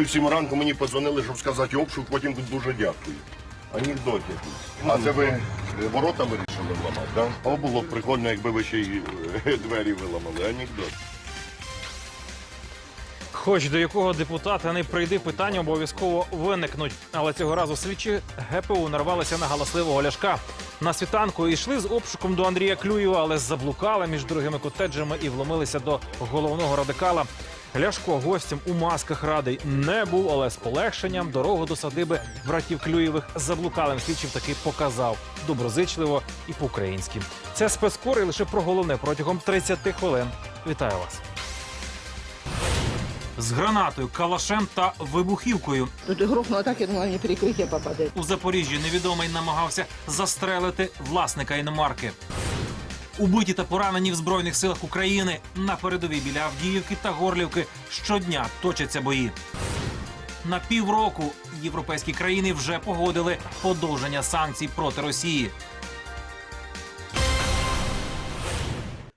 Ви в сім ранку мені подзвонили, щоб сказати обшук, потім дуже дякую. Анекдот якийсь. А це ви е, ворота вирішили вламати, так? Да? О, було б прикольно, якби ви ще й е, двері виламали. Анекдот. Хоч до якого депутата не прийде, питання обов'язково виникнуть. Але цього разу слідчі ГПУ нарвалися на галасливого ляшка. На світанку йшли з обшуком до Андрія Клюєва, але заблукали між дорогими котеджами і вломилися до головного радикала. Ляшко гостям у масках радий не був, але з полегшенням дорогу до садиби братів Клюєвих заблукалим слідчим таки показав доброзичливо і по-українськи. Це спецкор і лише про головне протягом 30 хвилин. Вітаю вас. З гранатою, калашем та вибухівкою Тут грохнуло так, я думала, мне перекрытие попадает. у Запоріжжі невідомий намагався застрелити власника іномарки. Убиті та поранені в збройних силах України на передовій біля Авдіївки та Горлівки щодня точаться бої. На півроку європейські країни вже погодили подовження санкцій проти Росії.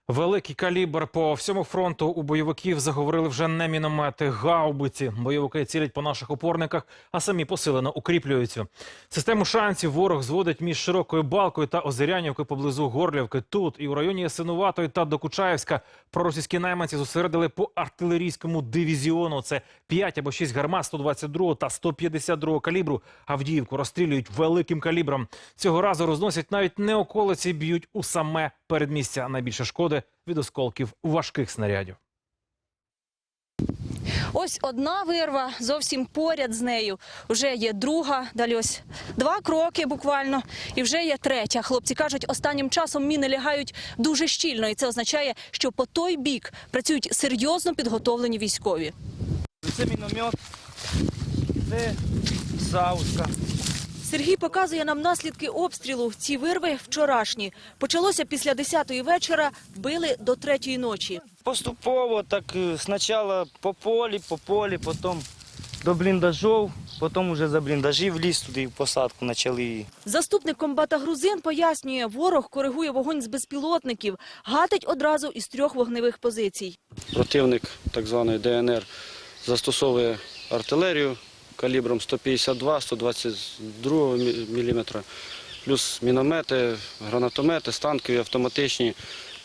Великий калібр по всьому фронту у бойовиків заговорили вже не міномети, гаубиці. Бойовики цілять по наших опорниках, а самі посилено укріплюються. Систему шансів ворог зводить між широкою балкою та Озерянівкою поблизу Горлівки. Тут і у районі Ясинуватої та Докучаєвська проросійські найманці зосередили по артилерійському дивізіону. Це 5 або 6 гармат 122 та 152 калібру. Авдіївку розстрілюють великим калібром. Цього разу розносять навіть не околиці, б'ють у саме передмістя. Найбільше шкоди від осколків важких снарядів. Ось одна вирва, зовсім поряд з нею. Вже є друга, далі ось два кроки буквально, і вже є третя. Хлопці кажуть, останнім часом міни лягають дуже щільно, і це означає, що по той бік працюють серйозно підготовлені військові. Це міномет, це сауска. Сергій показує нам наслідки обстрілу. Ці вирви вчорашні. Почалося після 10-ї вечора, били до 3-ї ночі. Поступово так е, спочатку по полі, по полі, потім до бліндажів, потім вже за бліндажів ліс туди в посадку почали. Заступник комбата грузин пояснює, ворог коригує вогонь з безпілотників, гатить одразу із трьох вогневих позицій. Противник так званої ДНР застосовує артилерію калібром 152-122 мм, плюс міномети, гранатомети, станкові, автоматичні.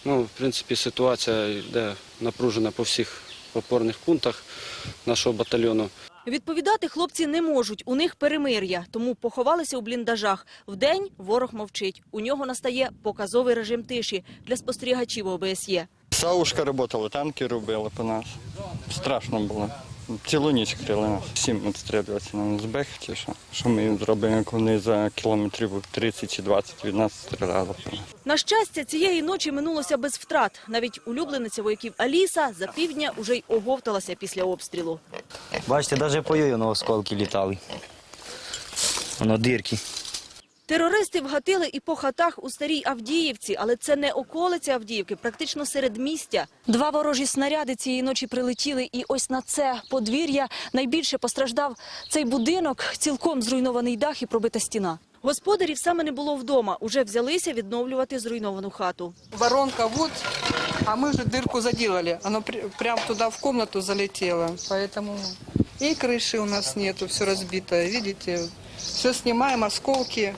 Ну, в принципі, ситуація йде напружена по всіх опорних пунктах нашого батальйону. Відповідати хлопці не можуть, у них перемир'я, тому поховалися у бліндажах. Вдень ворог мовчить. У нього настає показовий режим тиші для спостерігачів ОБСЄ. Саушка работала, танки робили по нас. Страшно було. Цілу ніч крили нас. Всім відстрілюватися на узбек чи що. Що ми їм зробимо, як вони за кілометрів 30 чи 20 від нас стріляли. На щастя, цієї ночі минулося без втрат. Навіть улюблениця вояків Аліса за півдня уже й оговталася після обстрілу. Бачите, навіть по на осколки літали. Воно дирки. Терористи вгатили і по хатах у старій Авдіївці, але це не околиця Авдіївки, практично серед містя. Два ворожі снаряди цієї ночі прилетіли, і ось на це подвір'я найбільше постраждав цей будинок, цілком зруйнований дах і пробита стіна. Господарів саме не було вдома. Уже взялися відновлювати зруйновану хату. Воронка вот, а мы же дырку заделали. Оно при- прям туда в комнату залетело. Поэтому и крыши у нас нету, все разбитое. Видите, все снимаем, осколки.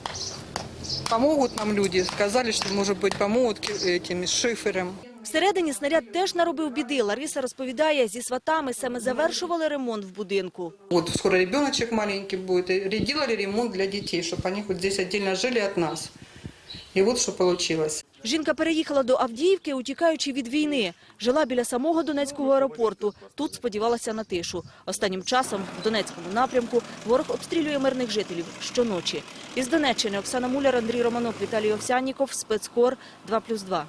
Помогут нам люди. Сказали, что, может быть, помогут ки- этим с шифером. Всередині снаряд теж наробив біди. Лариса розповідає, зі сватами саме завершували ремонт в будинку. Вот скоро ребеночек маленький будет. И делали ремонт для детей, чтобы они хоть здесь отдельно жили от нас. И вот что получилось. Жінка переїхала до Авдіївки, утікаючи від війни. Жила біля самого Донецького аеропорту. Тут сподівалася на тишу. Останнім часом в Донецькому напрямку ворог обстрілює мирних жителів щоночі. Із Донеччини Оксана Муляр, Андрій Романов, Віталій Овсянніков, спецкор 2+,2.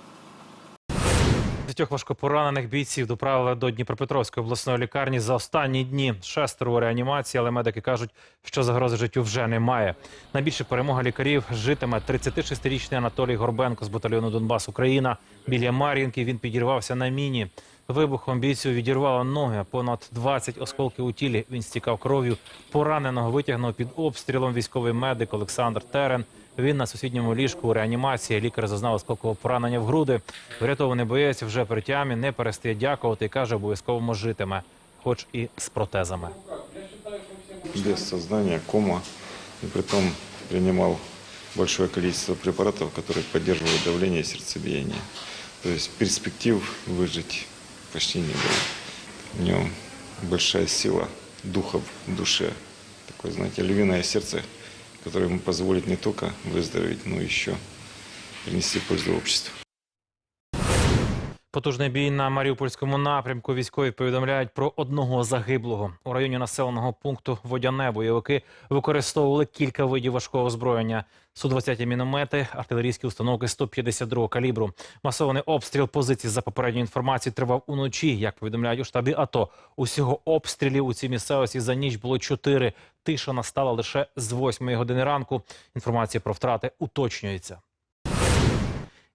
Десятьох важкопоранених бійців доправили до Дніпропетровської обласної лікарні за останні дні. Шестеро у реанімації, але медики кажуть, що загрози життю вже немає. Найбільше перемога лікарів житиме 36-річний Анатолій Горбенко з батальйону Донбас Україна. Біля Мар'їнки він підірвався на міні. Вибухом бійцю відірвало ноги. Понад 20 осколків у тілі. Він стікав кров'ю. Пораненого витягнув під обстрілом військовий медик Олександр Терен. Він на сусідньому ліжку у реанімації. Лікар зазнав осколкового поранення в груди. Врятований боєць вже при тямі не перестає дякувати і каже, обов'язково житиме, хоч і з протезами. без сознания, кома, и притом принимал большое количество препаратов, которые поддерживают давление и сердцебиение. То есть перспектив выжить почти не было. У него большая сила духа в душе. Такое, знаете, львиное сердце, которое ему позволит не только выздороветь, но еще принести пользу обществу. Потужний бій на Маріупольському напрямку. Військові повідомляють про одного загиблого. У районі населеного пункту Водяне бойовики використовували кілька видів важкого озброєння. Су-20 міномети, артилерійські установки 152 калібру. Масований обстріл позицій за попередньою інформацією тривав уночі. Як повідомляють у штабі АТО, усього обстрілів у цій місцевості за ніч було чотири. Тиша настала лише з 8 години ранку. Інформація про втрати уточнюється.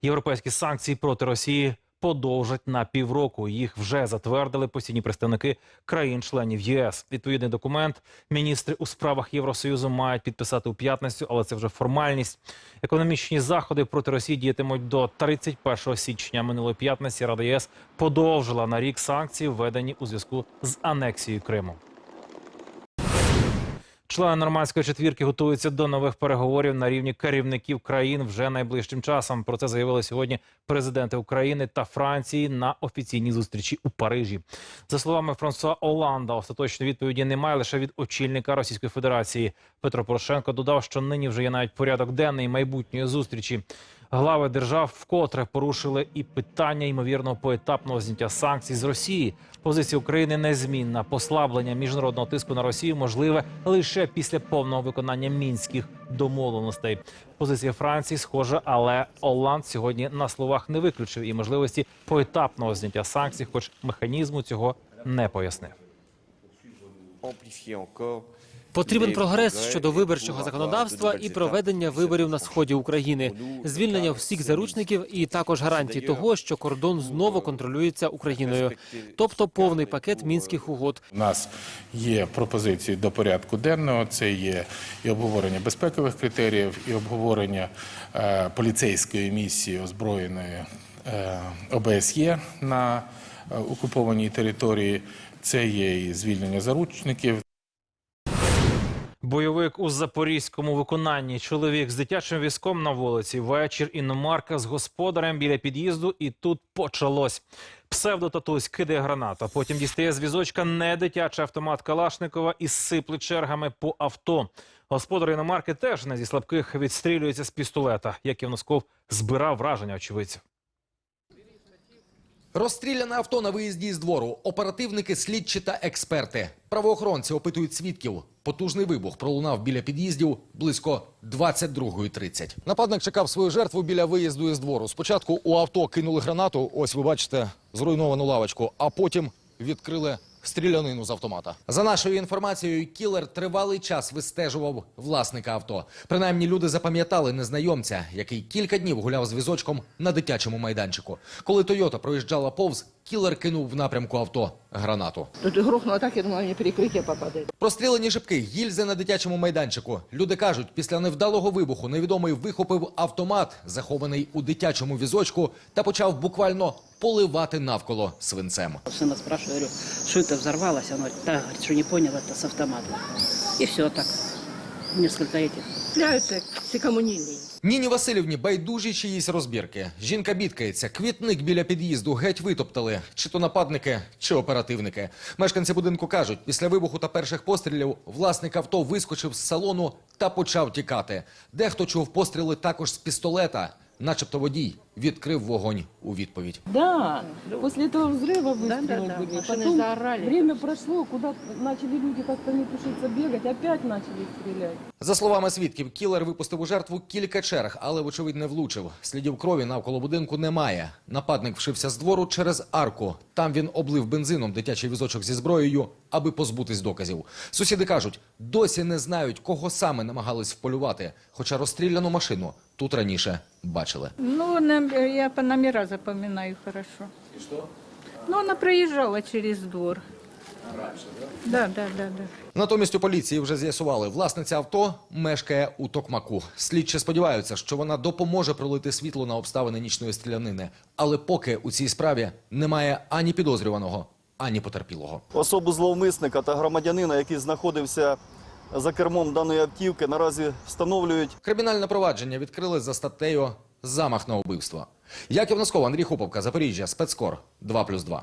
Європейські санкції проти Росії подовжать на півроку. Їх вже затвердили постійні представники країн-членів ЄС. Відповідний документ міністри у справах Євросоюзу мають підписати у п'ятницю, але це вже формальність. Економічні заходи проти Росії діятимуть до 31 січня. Минулої п'ятниці Рада ЄС подовжила на рік санкції, введені у зв'язку з анексією Криму. Члени нормандської четвірки готуються до нових переговорів на рівні керівників країн вже найближчим часом. Про це заявили сьогодні президенти України та Франції на офіційній зустрічі у Парижі. За словами Франсуа Оланда, остаточної відповіді немає лише від очільника Російської Федерації. Петро Порошенко додав, що нині вже є навіть порядок денний майбутньої зустрічі. Глави держав вкотре порушили і питання ймовірного поетапного зняття санкцій з Росії. Позиція України незмінна. Послаблення міжнародного тиску на Росію можливе лише після повного виконання мінських домовленостей. Позиція Франції схожа, але Оланд сьогодні на словах не виключив і можливості поетапного зняття санкцій, хоч механізму цього не пояснив. Потрібен прогрес щодо виборчого законодавства і проведення виборів на сході України, звільнення всіх заручників і також гарантії того, що кордон знову контролюється Україною, тобто повний пакет мінських угод. У нас є пропозиції до порядку денного. Це є і обговорення безпекових критеріїв, і обговорення е, поліцейської місії озброєної е, ОБСЄ на е, окупованій території. Це є і звільнення заручників. Бойовик у запорізькому виконанні. Чоловік з дитячим візком на вулиці. Вечір іномарка з господарем біля під'їзду, і тут почалось. Псевдотатусь кидає гранату, потім дістає з візочка не дитячий автомат Калашникова і сипле чергами по авто. Господар іномарки теж не зі слабких відстрілюється з пістолета. Як Євносков збирав враження очевидців. Розстріляне авто на виїзді з двору. Оперативники, слідчі та експерти. Правоохоронці опитують свідків. Потужний вибух пролунав біля під'їздів близько 22.30. Нападник чекав свою жертву біля виїзду із двору. Спочатку у авто кинули гранату. Ось ви бачите зруйновану лавочку, а потім відкрили стрілянину з автомата. За нашою інформацією, кілер тривалий час вистежував власника авто. Принаймні люди запам'ятали незнайомця, який кілька днів гуляв з візочком на дитячому майданчику. Коли Тойота проїжджала повз, кілер кинув в напрямку авто гранату. Тут грохнуло так, я думала, мне перекрытие попадает. Прострілені шибки, гільзи на дитячому майданчику. Люди кажуть, після невдалого вибуху невідомий вихопив автомат, захований у дитячому візочку, та почав буквально поливати навколо свинцем. Сына спрашиваю, говорю, что это взорвалось? Она говорит, да, говорит, что не понял, это с автомата. И все так. Несколько этих. Пляются все коммунильные. Ніні Васильівні байдужі чиїсь розбірки. Жінка бідкається, квітник біля під'їзду геть витоптали. Чи то нападники, чи оперативники. Мешканці будинку кажуть, після вибуху та перших пострілів власник авто вискочив з салону та почав тікати. Дехто чув постріли також з пістолета, начебто водій відкрив вогонь у відповідь. Да, после этого взрыва выстрелы Да, да, да, были. машины Потом заорали. время прошло, куда начали люди как-то не тушиться бегать, опять начали стрелять. За словами свідків, кілер випустив у жертву кілька черг, але, вочевидь, не влучив. Слідів крові навколо будинку немає. Нападник вшився з двору через арку. Там він облив бензином дитячий візочок зі зброєю, аби позбутись доказів. Сусіди кажуть, досі не знають, кого саме намагались вполювати, хоча розстріляну машину тут раніше бачили. Ну, я по номера запоминаю хорошо. И что? Ну, она проезжала через двор. Раньше, да? Да, да, да, да. Натомість у поліції вже з'ясували, власниця авто мешкає у Токмаку. Слідчі сподіваються, що вона допоможе пролити світло на обставини нічної стрілянини. Але поки у цій справі немає ані підозрюваного, ані потерпілого. Особу зловмисника та громадянина, який знаходився за кермом даної автівки, наразі встановлюють. Кримінальне провадження відкрили за статтею «Замах на убивство». Яків Носков, Андрій Хуповка, Запоріжжя, спецкор 2+,2.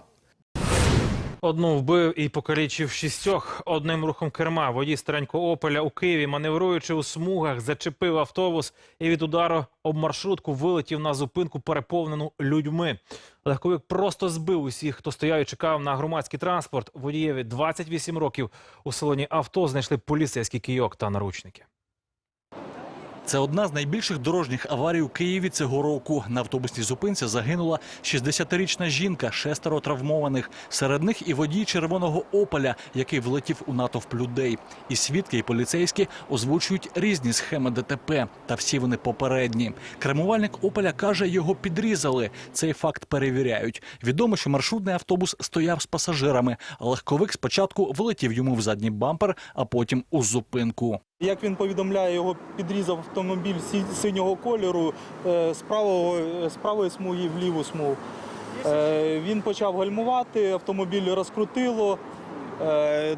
Одну вбив і покалічив шістьох. Одним рухом керма водій старенького «Опеля» у Києві, маневруючи у смугах, зачепив автобус і від удару об маршрутку вилетів на зупинку, переповнену людьми. Легковик просто збив усіх, хто стояв і чекав на громадський транспорт. Водієві 28 років. У салоні авто знайшли поліцейський кійок та наручники. Це одна з найбільших дорожніх аварій у Києві цього року. На автобусній зупинці загинула 60-річна жінка, шестеро травмованих. Серед них і водій червоного опеля, який влетів у натовп людей. І свідки, і поліцейські озвучують різні схеми ДТП, та всі вони попередні. Кремувальник опеля каже, його підрізали. Цей факт перевіряють. Відомо, що маршрутний автобус стояв з пасажирами, легковик спочатку влетів йому в задній бампер, а потім у зупинку. Як він повідомляє, його підрізав автомобіль сі- синього кольору е, з, правого, е, з правої смуги в ліву смугу. Е, Він почав гальмувати, автомобіль розкрутило.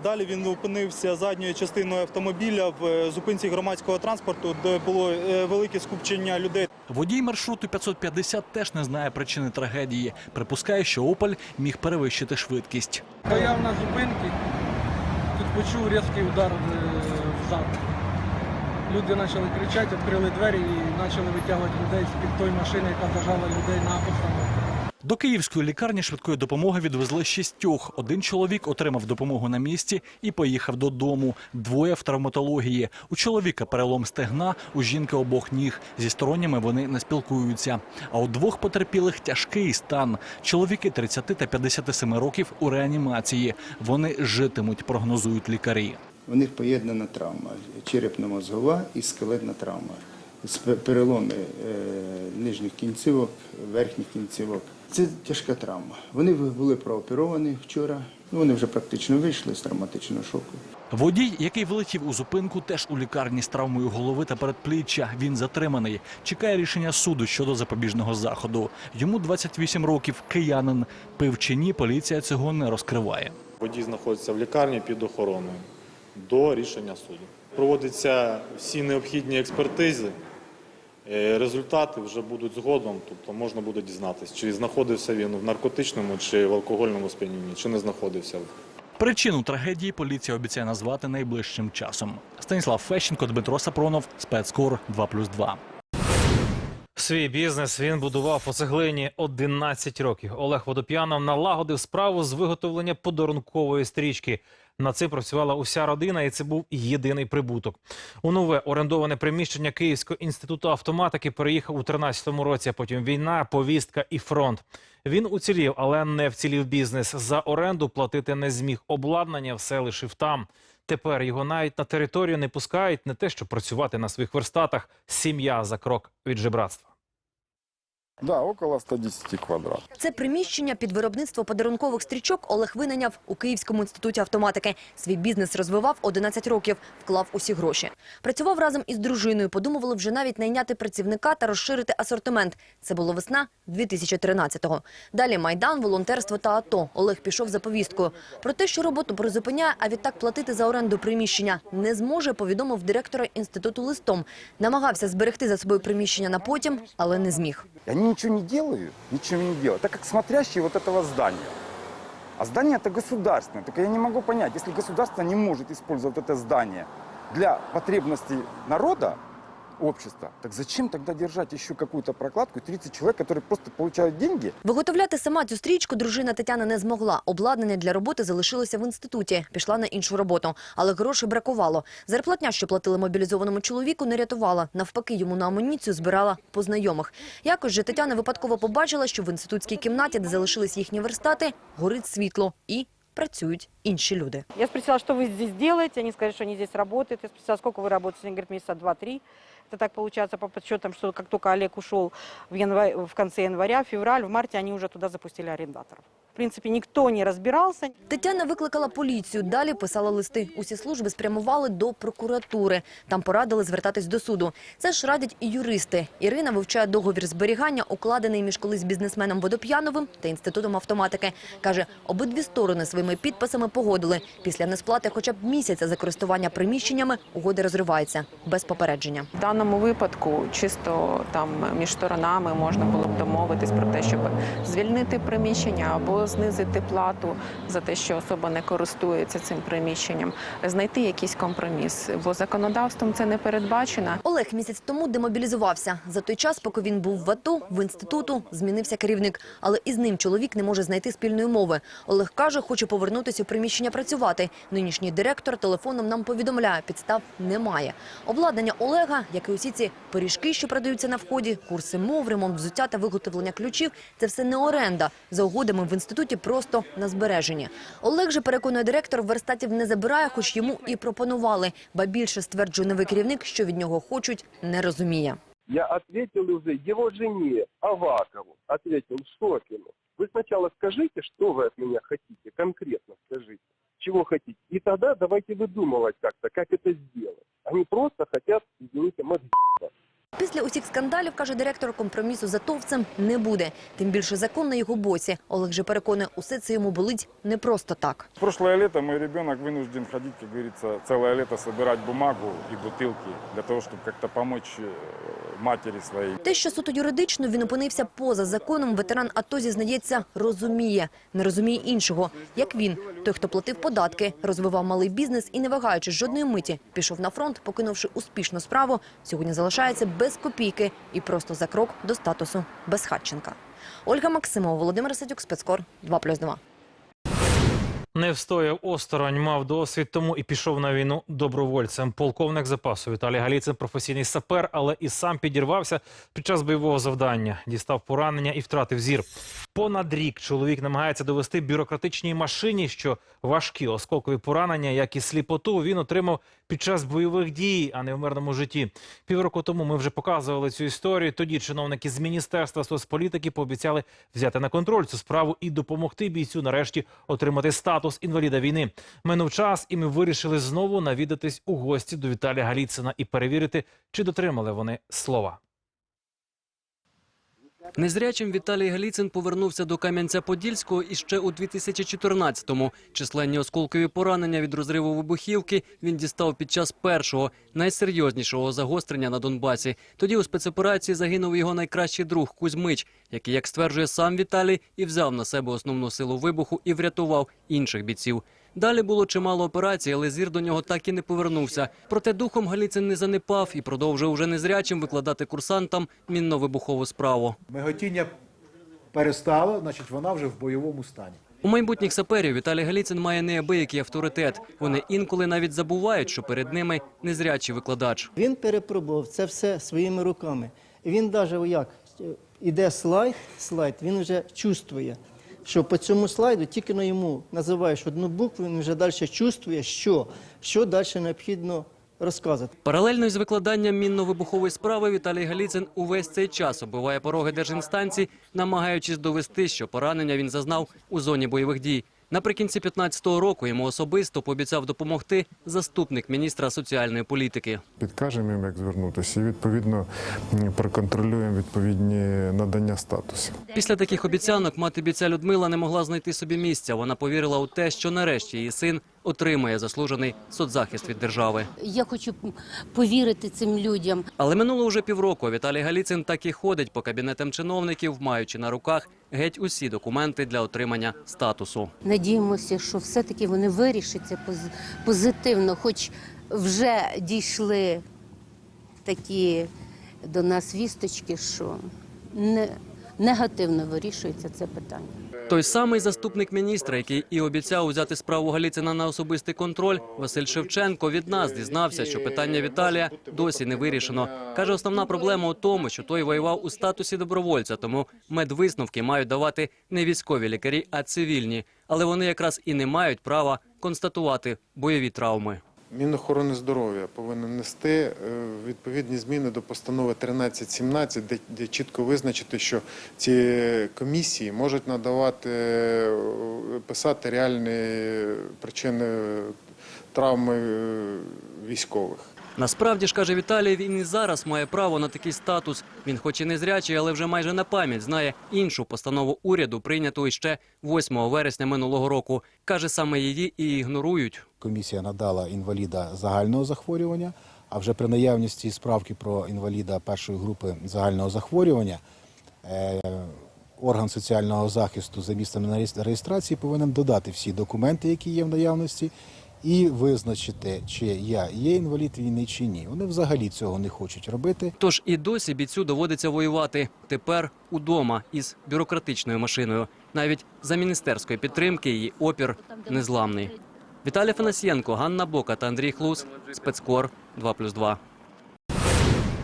Далі він опинився задньою частиною автомобіля в зупинці громадського транспорту, де було велике скупчення людей. Водій маршруту 550 теж не знає причини трагедії. Припускає, що Опель міг перевищити швидкість. Стояв на зупинці, тут почув різкий удар е, взад. Люди почали кричати, відкрили двері і почали витягувати людей з-під тої машини, яка зажала людей на постановку. До київської лікарні швидкої допомоги відвезли шістьох. Один чоловік отримав допомогу на місці і поїхав додому. Двоє в травматології. У чоловіка перелом стегна, у жінки обох ніг. Зі сторонніми вони не спілкуються. А у двох потерпілих тяжкий стан. Чоловіки 30 та 57 років у реанімації. Вони житимуть, прогнозують лікарі. У них поєднана травма черепно-мозгова і скелетна травма. З переломи е, нижніх кінцівок, верхніх кінцівок. Це тяжка травма. Вони були прооперовані вчора. Ну, Вони вже практично вийшли з травматичного шоку. Водій, який влетів у зупинку, теж у лікарні з травмою голови та передпліччя. Він затриманий. Чекає рішення суду щодо запобіжного заходу. Йому 28 років. Киянин пив чи ні, поліція цього не розкриває. Водій знаходиться в лікарні під охороною до рішення суду. Проводяться всі необхідні експертизи. Е, Результати вже будуть згодом, тобто можна буде дізнатися, чи знаходився він в наркотичному чи в алкогольному сп'янінні, чи не знаходився. Причину трагедії поліція обіцяє назвати найближчим часом. Станіслав Фещенко, Дмитро Сапронов, спецкор 2+,2. Свій бізнес він будував по цеглині 11 років. Олег Водоп'янов налагодив справу з виготовлення подарункової стрічки. Над цим працювала уся родина, і це був єдиний прибуток. У нове орендоване приміщення Київського інституту автоматики переїхав у 13-му році. а Потім війна, повістка і фронт. Він уцілів, але не вцілів бізнес. За оренду платити не зміг. Обладнання все лишив там. Тепер його навіть на територію не пускають, не те, що працювати на своїх верстатах. Сім'я за крок від жебратства. Да, около 110 квадратов. Це приміщення під виробництво подарункових стрічок Олег винайняв у Київському інституті автоматики. Свій бізнес розвивав 11 років, вклав усі гроші. Працював разом із дружиною. Подумували вже навіть найняти працівника та розширити асортимент. Це було весна 2013-го. Далі майдан, волонтерство та АТО. Олег пішов за повісткою. Про те, що роботу призупиняє, а відтак платити за оренду приміщення не зможе, повідомив директора інституту листом. Намагався зберегти за собою приміщення на потім, але не зміг И они ничего не делают, ничего не делают. Так как смотрящие вот этого здания. А здание это государственное. Так я не могу понять, если государство не может использовать это здание для потребностей народа, общества, так зачем тогда держать еще какую-то прокладку и 30 человек, которые просто получают деньги? Виготовляти сама цю стрічку дружина Тетяна не змогла. Обладнання для роботи залишилося в інституті. Пішла на іншу роботу. Але грошей бракувало. Зарплатня, що платили мобілізованому чоловіку, не рятувала. Навпаки, йому на амуніцію збирала по знайомих. Якось же Тетяна випадково побачила, що в інститутській кімнаті, де залишились їхні верстати, горить світло і працюють інші люди. Я спросила, что вы здесь делаете. Они сказали, что они здесь работают. Я спросила, сколько вы работаете. Они говорят, месяца два-три. Это так получается по подсчетам, что как только Олег ушел в, январь, в конце января, февраль, в марте они уже туда запустили арендаторов. В принципе, никто не разбирался. Тетяна викликала поліцію. Далі писала листи. Усі служби спрямували до прокуратури. Там порадили звертатись до суду. Це ж радять і юристи. Ірина вивчає договір зберігання, укладений між колись бізнесменом Водоп'яновим та інститутом автоматики. Каже, обидві сторони своїми підписами погодили. Після несплати хоча б місяця за користування приміщеннями угоди розриваються без попередження. В даному випадку чисто там між сторонами можна було б домовитись про те, щоб звільнити приміщення або знизити плату за те, що особа не користується цим приміщенням, знайти якийсь компроміс, бо законодавством це не передбачено. Олег місяць тому демобілізувався. За той час, поки він був в АТО, в інституту змінився керівник. Але із ним чоловік не може знайти спільної мови. Олег каже, хоче повернутися у приміщення працювати. Нинішній директор телефоном нам повідомляє, підстав немає. Обладнання Олега, як і усі ці пиріжки, що продаються на вході, курси мов, ремонт взуття та виготовлення ключів – це все не оренда. За угодами в інституті просто на збереження. Олег же, переконує директор, верстатів не забирає, хоч йому і пропонували. Ба більше, стверджує новий керівник, що від нього хочуть, не розуміє. Я ответил уже его жене, Авакову, ответил Шокину. Вы сначала скажите, что вы от меня хотите, конкретно скажите, чего хотите. И тогда давайте выдумывать как-то, как это сделать. Они просто хотят, извините, мозги. Після усіх скандалів, каже директор, компромісу з атовцем не буде. Тим більше закон на його боці. Олег же переконує, усе це йому болить не просто так. Прошлое лето мой ребенок вынужден ходить, как говорится, целое лето собирать бумагу и бутылки для того, чтобы как-то помочь матери своей. Те, що суто юридично він опинився поза законом, ветеран АТО зізнається, розуміє. Не розуміє іншого. Як він, той, хто платив податки, розвивав малий бізнес і, не вагаючись жодної миті, пішов на фронт, покинувши успішну справу, сьогодні залишається без копійки і просто за крок до статусу безхатченка. Ольга Максимова, Володимир Садюк, спецкор 2+,2. Не встояв осторонь, мав досвід, тому і пішов на війну добровольцем. Полковник запасу Віталій Галіцин – професійний сапер, але і сам підірвався під час бойового завдання. Дістав поранення і втратив зір. Понад рік чоловік намагається довести бюрократичній машині, що важкі осколкові поранення, як і сліпоту, він отримав під час бойових дій, а не в мирному житті. Півроку тому ми вже показували цю історію. Тоді чиновники з Міністерства соцполітики пообіцяли взяти на контроль цю справу і допомогти бійцю нарешті отримати статус інваліда війни. Минув час, і ми вирішили знову навідатись у гості до Віталія Галіцина і перевірити, чи дотримали вони слова. Незрячим Віталій Галіцин повернувся до Кам'янця-Подільського іще у 2014-му. Численні осколкові поранення від розриву вибухівки він дістав під час першого, найсерйознішого загострення на Донбасі. Тоді у спецоперації загинув його найкращий друг Кузьмич, який, як стверджує сам Віталій, і взяв на себе основну силу вибуху і врятував інших бійців. Далі було чимало операцій, але зір до нього так і не повернувся. Проте духом Галіцин не занепав і продовжує уже незрячим викладати курсантам мінно-вибухову справу. Миготіння перестало, значить вона вже в бойовому стані. У майбутніх саперів Віталій Галіцин має неабиякий авторитет. Вони інколи навіть забувають, що перед ними незрячий викладач. Він перепробував це все своїми руками. Він навіть як іде слайд, слайд, він вже чувствує, що по цьому слайду тільки на йому називаєш одну букву, він вже далі чувствує, що, що далі необхідно розказати. Паралельно із викладанням мінно-вибухової справи Віталій Галіцин увесь цей час оббиває пороги держінстанцій, намагаючись довести, що поранення він зазнав у зоні бойових дій. Наприкінці 15-го року йому особисто пообіцяв допомогти заступник міністра соціальної політики. Підкажемо їм, як звернутися, і відповідно проконтролюємо відповідні надання статусів. Після таких обіцянок мати бійця Людмила не могла знайти собі місця. Вона повірила у те, що нарешті її син отримає заслужений соцзахист від держави. Я хочу повірити цим людям. Але минуло вже півроку. Віталій Галіцин так і ходить по кабінетам чиновників, маючи на руках геть усі документи для отримання статусу. Надіємося, що все-таки вони вирішаться позитивно, хоч вже дійшли такі до нас вісточки, що не, негативно вирішується це питання. Той самий заступник міністра, який і обіцяв взяти справу Галіцина на особистий контроль, Василь Шевченко від нас дізнався, що питання Віталія досі не вирішено. Каже, основна проблема у тому, що той воював у статусі добровольця, тому медвисновки мають давати не військові лікарі, а цивільні. Але вони якраз і не мають права констатувати бойові травми. Мінохорони здоров'я повинен нести е, відповідні зміни до постанови 1317, де, де чітко визначити, що ці комісії можуть надавати, е, писати реальні причини травми е, військових. Насправді ж каже Віталій, він і зараз має право на такий статус. Він, хоч і не зрячий, але вже майже на пам'ять знає іншу постанову уряду, прийняту іще 8 вересня минулого року. каже, саме її і ігнорують. Комісія надала інваліда загального захворювання, а вже при наявності справки про інваліда першої групи загального захворювання е, орган соціального захисту за місцем реєс- реєстрації повинен додати всі документи, які є в наявності, і визначити, чи я є інвалід війни чи ні. Вони взагалі цього не хочуть робити. Тож і досі бійцю доводиться воювати. Тепер удома із бюрократичною машиною. Навіть за міністерської підтримки її опір незламний. Віталій Фанасьєнко, Ганна Бока та Андрій Хлус. Спецкор 2+,2.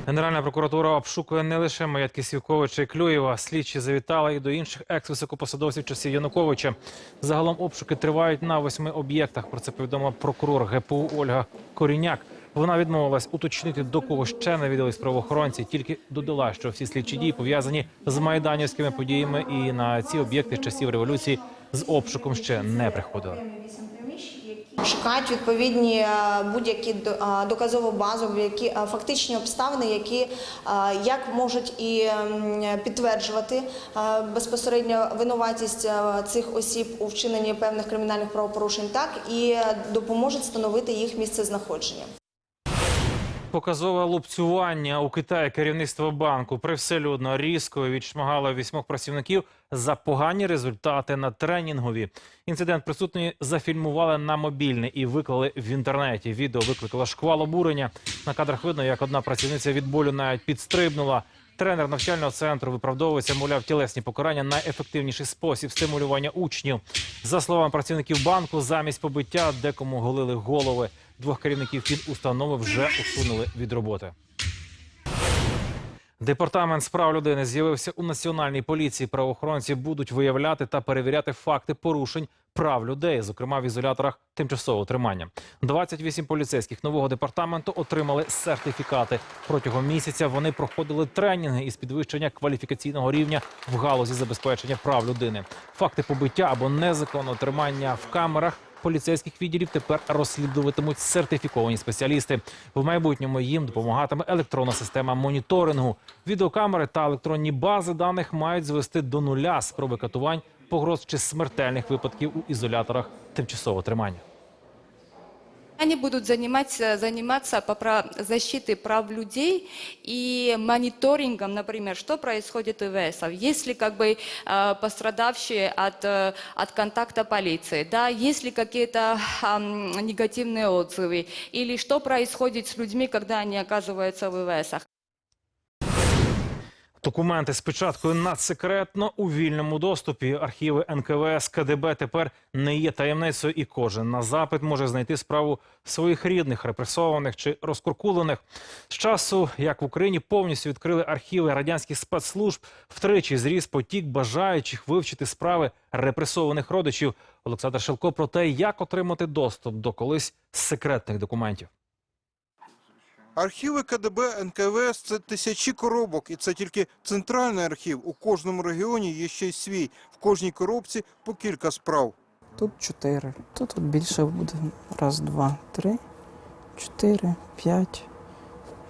Генеральна прокуратура обшукує не лише маєтки Сівковича і Клюєва. Слідчі завітали і до інших екс-високопосадовців часів Януковича. Загалом обшуки тривають на восьми об'єктах. Про це повідомила прокурор ГПУ Ольга Коріняк. Вона відмовилась уточнити, до кого ще навідались правоохоронці. Тільки додала, що всі слідчі дії пов'язані з майданівськими подіями, і на ці об'єкти з часів революції з обшуком ще не приходили. Шукають відповідні е, будь-які е, доказову базу, які е, фактичні обставини, які як можуть і підтверджувати безпосередньо винуватість цих осіб у вчиненні певних кримінальних правопорушень, так і допоможуть встановити їх місце знаходження. Показове лупцювання у Китаї керівництво банку привселюдно різко відшмагало вісьмох працівників за погані результати на тренінгові. Інцидент присутні зафільмували на мобільне і виклали в інтернеті. Відео викликало шквал обурення. На кадрах видно, як одна працівниця від болю навіть підстрибнула. Тренер навчального центру виправдовується, мовляв, тілесні покарання найефективніший спосіб стимулювання учнів. За словами працівників банку, замість побиття декому голили голови. Двох керівників фінустанови вже усунули від роботи. Департамент справ людини з'явився у національній поліції. Правоохоронці будуть виявляти та перевіряти факти порушень прав людей, зокрема в ізоляторах тимчасового тримання. 28 поліцейських нового департаменту отримали сертифікати. Протягом місяця вони проходили тренінги із підвищення кваліфікаційного рівня в галузі забезпечення прав людини. Факти побиття або незаконного тримання в камерах поліцейських відділів тепер розслідуватимуть сертифіковані спеціалісти. В майбутньому їм допомагатиме електронна система моніторингу. Відеокамери та електронні бази даних мають звести до нуля спроби катувань, погроз чи смертельних випадків у ізоляторах тимчасового тримання. Они будут заниматься, заниматься по пра- защитой прав людей и мониторингом, например, что происходит у ИВСов. Есть ли как бы э, пострадавшие от, э, от контакта полиции, да, есть ли какие-то ам, негативные отзывы, или что происходит с людьми, когда они оказываются в ИВСах. Документи з печаткою надсекретно у вільному доступі. Архіви НКВС КДБ тепер не є таємницею, і кожен на запит може знайти справу своїх рідних, репресованих чи розкуркулених. З часу, як в Україні повністю відкрили архіви радянських спецслужб, втричі зріс потік бажаючих вивчити справи репресованих родичів. Олександр Шелко про те, як отримати доступ до колись секретних документів. Архіви КДБ НКВС – це тисячі коробок, і це тільки центральний архів. У кожному регіоні є ще й свій. В кожній коробці по кілька справ. Тут чотири. Тут більше буде. Раз, два, три, чотири, п'ять,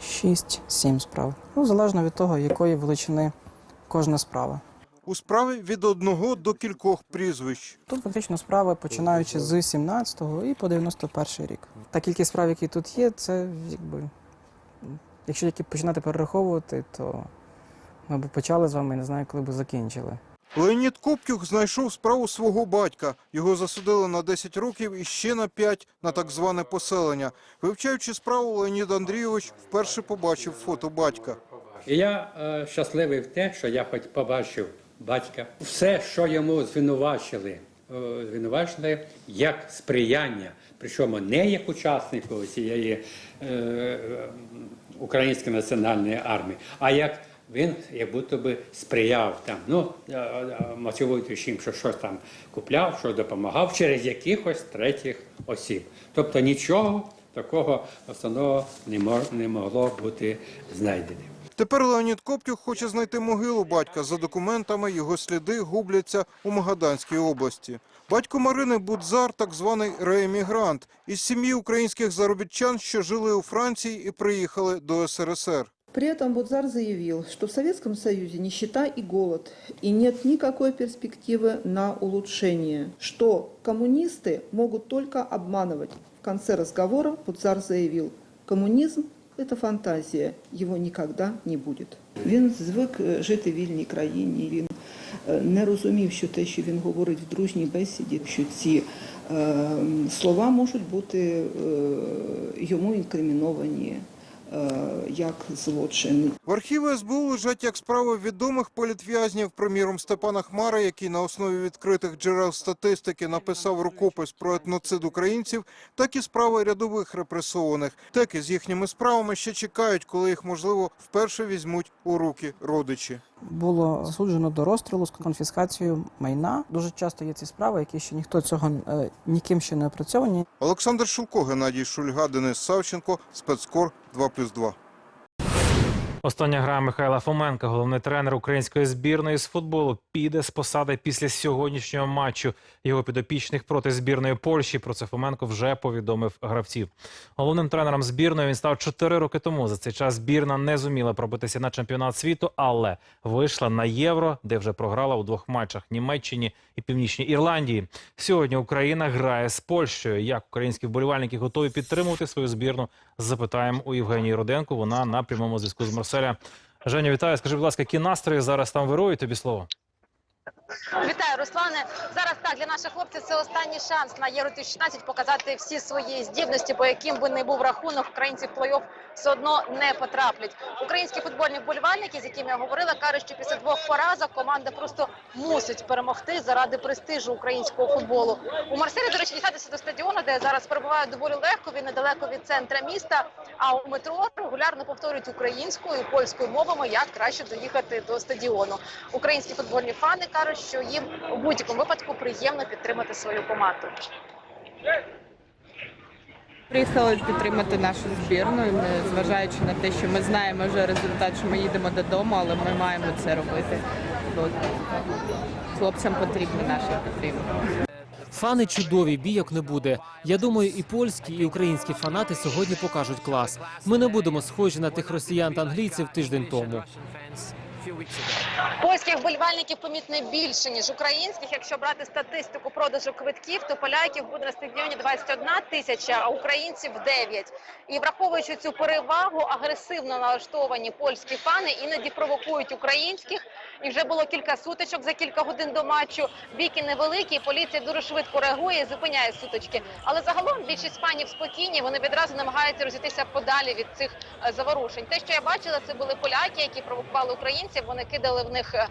шість, сім справ. Ну, залежно від того, якої величини кожна справа. У справі від одного до кількох прізвищ. Тут фактично справи починаючи з 17-го і по 91 рік. Та кількість справ, які тут є, це якби. Якщо тільки починати перераховувати, то ми б почали з вами і не знаю, коли б закінчили. Леонід Коптюх знайшов справу свого батька. Його засудили на 10 років і ще на 5 на так зване поселення. Вивчаючи справу, Леонід Андрійович вперше побачив фото батька. Я е, щасливий в те, що я хоч побачив батька. Все, що йому звинувачили, е, звинувачили як сприяння, причому не як учаснику цієї е, української національної армії, а як він як будто би сприяв там, ну, е, е, мотивуючи їм, що щось там купляв, що допомагав через якихось третіх осіб. Тобто нічого такого основного не, могло бути знайденим. Тепер Леонід Коптюх хоче знайти могилу батька. За документами його сліди губляться у Магаданській області. Батько Марини Будзар – так званий реемігрант. Із сім'ї українських заробітчан, що жили у Франції і приїхали до СРСР. При этом Будзар заявил, что в Советском Союзе нищета и голод, и нет никакой перспективы на улучшение, что коммунисты могут только обманывать. В конце разговора Будзар заявил, коммунизм – это фантазія, його ніколи не буде. Він звик е, жити в вільній країні, він е, не розумів, що те, що він говорить в дружній бесіді, що ці е, слова можуть бути е, йому інкриміновані як злочин. В архіві СБУ лежать як справи відомих політв'язнів, приміром Степана Хмара, який на основі відкритих джерел статистики написав рукопис про етноцид українців, так і справи рядових репресованих. Так і з їхніми справами ще чекають, коли їх, можливо, вперше візьмуть у руки родичі. Було засуджено до розстрілу з конфіскацією майна. Дуже часто є ці справи, які ще ніхто цього е, ніким ще не опрацьовані. Олександр Шулко, Геннадій Шульга, Денис Савченко, спецкор 2+,2. Остання гра Михайла Фоменка, головний тренер української збірної з футболу, піде з посади після сьогоднішнього матчу його підопічних проти збірної Польщі. Про це Фоменко вже повідомив гравців. Головним тренером збірної він став 4 роки тому. За цей час збірна не зуміла пробитися на чемпіонат світу, але вийшла на євро, де вже програла у двох матчах Німеччині і Північній Ірландії. Сьогодні Україна грає з Польщею. Як українські вболівальники готові підтримувати свою збірну? Запитаємо у Євгенії Руденко. Вона на прямому зв'язку з Марселя. Женя, вітаю. Скажи, будь ласка, які настрої зараз там вирують? Тобі слово. Вітаю, Руслане. Зараз так для наших хлопців це останній шанс на Євро 2016 показати всі свої здібності, по яким би не був рахунок, українці в плей-офф все одно не потраплять. Українські футбольні вболівальники, з якими я говорила, кажуть, що після двох поразок команда просто мусить перемогти заради престижу українського футболу. У Марселі, до речі, дістатися до стадіону, де зараз перебуваю доволі легко. Він недалеко від центра міста. А у метро регулярно повторюють українською і польською мовами, як краще доїхати до стадіону. Українські футбольні фани кажуть, що їм у будь-якому випадку приємно підтримати свою команду. Приїхали підтримати нашу збірну, зважаючи на те, що ми знаємо вже результат, що ми їдемо додому, але ми маємо це робити. Бо хлопцям потрібна наша підтримка. Фани чудові, бійок не буде. Я думаю, і польські, і українські фанати сьогодні покажуть клас. Ми не будемо схожі на тих росіян та англійців тиждень тому. Польських вболівальників помітно більше ніж українських. Якщо брати статистику продажу квитків, то поляків буде на стадіоні 21 тисяча, а українців 9. І враховуючи цю перевагу, агресивно налаштовані польські фани іноді провокують українських. І вже було кілька сутичок за кілька годин до матчу. Бійки невеликі, поліція дуже швидко реагує і зупиняє сутички. Але загалом більшість фанів спокійні. Вони відразу намагаються розійтися подалі від цих е, заворушень. Те, що я бачила, це були поляки, які провокували українців. Вони кидали в них е, е,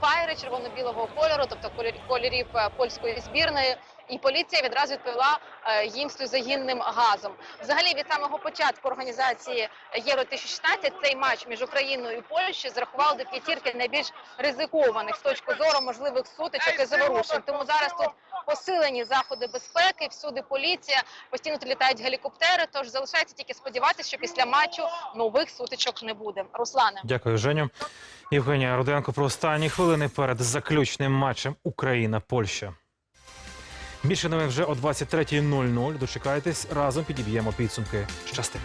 фаєри червоно-білого кольору, тобто кольорів, польської збірної. І поліція відразу відповіла е, їм сльозогінним газом. Взагалі, від самого початку організації Євро 2016 цей матч між Україною і Польщею зарахували до п'ятірки найбільш ризикованих з точки зору можливих сутичок і заворушень. Тому зараз тут посилені заходи безпеки, всюди поліція, постійно тут літають гелікоптери. Тож залишається тільки сподіватися, що після матчу нових сутичок не буде. Руслане. Дякую, Женю. Євгенія Руденко про останні хвилини перед заключним матчем Україна-Польща. Більше новин вже о 23.00. Дочекайтесь, разом підіб'ємо підсумки. Щасти.